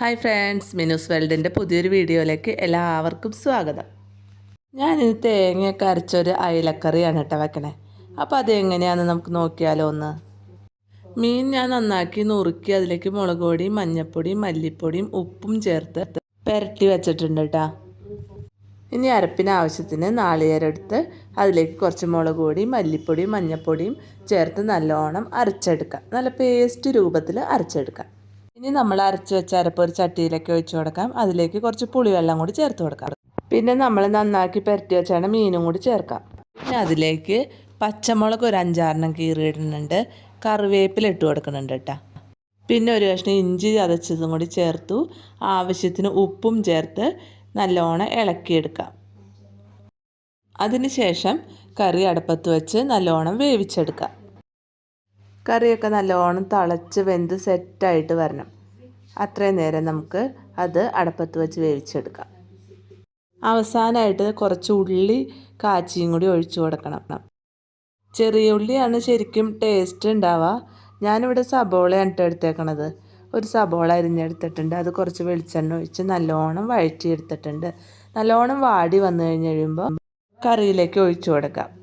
Hi friends Minu's വേൾഡിന്റെ പുതിയൊരു വീഡിയോയിലേക്ക് എല്ലാവർക്കും സ്വാഗതം. ഞാൻ ഞാനിത് തേങ്ങയൊക്കെ അരച്ചൊരു അയലക്കറിയാണ് കേട്ടോ വെക്കണേ. അപ്പോൾ അതെങ്ങനെയാണെന്ന് നമുക്ക് നോക്കിയാലോ ഒന്ന്. മീൻ ഞാൻ നന്നാക്കി നുറുക്കി അതിലേക്ക് മുളക് പൊടിയും മഞ്ഞൾപ്പൊടിയും മല്ലിപ്പൊടിയും ഉപ്പും ചേർത്ത് പുരട്ടി വെച്ചിട്ടുണ്ട് കേട്ടോ. ഇനി അരപ്പിന് ആവശ്യത്തിന് നാളികേരെടുത്ത് അതിലേക്ക് കുറച്ച് മുളക് പൊടിയും മല്ലിപ്പൊടിയും മഞ്ഞൾപ്പൊടിയും ചേർത്ത് നല്ലോണം അരച്ചെടുക്കാം. നല്ല പേസ്റ്റ് രൂപത്തിൽ അരച്ചെടുക്കാം. ഇനി നമ്മൾ അരച്ച് വെച്ച അരപ്പ് ഒരു ചട്ടിയിലേക്ക് ഒഴിച്ചു കൊടുക്കാം. അതിലേക്ക് കുറച്ച് പുളിവെള്ളം കൂടി ചേർത്ത് കൊടുക്കാം. പിന്നെ നമ്മൾ നന്നാക്കി പെരട്ടി വെച്ചാണ് മീനും കൂടി ചേർക്കാം. പിന്നെ അതിലേക്ക് പച്ചമുളക് ഒരു അഞ്ചാറെണ്ണം കീറിയിടുന്നുണ്ട് കറിവേപ്പില ഇട്ട് കൊടുക്കുന്നുണ്ട് കേട്ടോ. പിന്നെ ഒരു കഷ്ണം ഇഞ്ചി ചതച്ചതും കൂടി ചേർത്തു. ആവശ്യത്തിന് ഉപ്പും ചേർത്ത് നല്ലോണം ഇളക്കിയെടുക്കാം. അതിനുശേഷം കറി അടുപ്പത്ത് വെച്ച് നല്ലോണം വേവിച്ചെടുക്കാം. കറിയൊക്കെ നല്ലോണം തിളച്ച് വെന്ത് സെറ്റായിട്ട് വരണം. അത്രയും നേരം നമുക്ക് അത് അടപ്പത്ത് വെച്ച് വേവിച്ചെടുക്കാം. അവസാനമായിട്ട് കുറച്ച് ഉള്ളി കാച്ചിയും കൂടി ഒഴിച്ചു കൊടുക്കണം. ചെറിയ ഉള്ളിയാണ് ശരിക്കും ടേസ്റ്റ് ഉണ്ടാവുക. ഞാനിവിടെ സബോളയാണ് എടുത്തേക്കണത്. ഒരു സബോള അരിഞ്ഞെടുത്തിട്ടുണ്ട്. അത് കുറച്ച് വെളിച്ചെണ്ണ ഒഴിച്ച് നല്ലോണം വഴറ്റിയെടുത്തിട്ടുണ്ട്. നല്ലോണം വാടി വന്നു കഴിഞ്ഞ് കഴിയുമ്പോൾ കറിയിലേക്ക് ഒഴിച്ചു കൊടുക്കാം.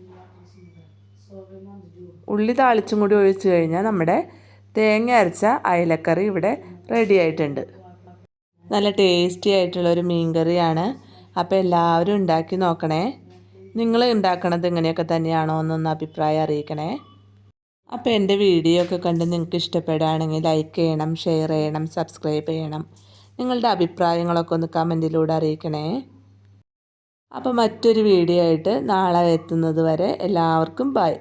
ഉള്ളി താളിച്ചും കൂടി ഒഴിച്ചു കഴിഞ്ഞാൽ നമ്മുടെ തേങ്ങ അരച്ച അയലക്കറി ഇവിടെ റെഡി ആയിട്ടുണ്ട്. നല്ല ടേസ്റ്റി ആയിട്ടുള്ളൊരു മീൻ കറിയാണ്. അപ്പോൾ എല്ലാവരും ഉണ്ടാക്കി നോക്കണേ. നിങ്ങൾ ഉണ്ടാക്കണത് ഇങ്ങനെയൊക്കെ തന്നെയാണോ എന്നൊന്ന് അഭിപ്രായം അറിയിക്കണേ. അപ്പോൾ എന്റെ വീഡിയോ ഒക്കെ കണ്ട് നിങ്ങൾക്ക് ഇഷ്ടപ്പെടുകയാണെങ്കിൽ ലൈക്ക് ചെയ്യണം ഷെയർ ചെയ്യണം സബ്സ്ക്രൈബ് ചെയ്യണം. നിങ്ങളുടെ അഭിപ്രായങ്ങളൊക്കെ ഒന്ന് കമന്റിലൂടെ അറിയിക്കണേ. അപ്പോൾ മറ്റൊരു വീഡിയോ ആയിട്ട് നാളെ എത്തുന്നത് വരെ എല്ലാവർക്കും ബൈ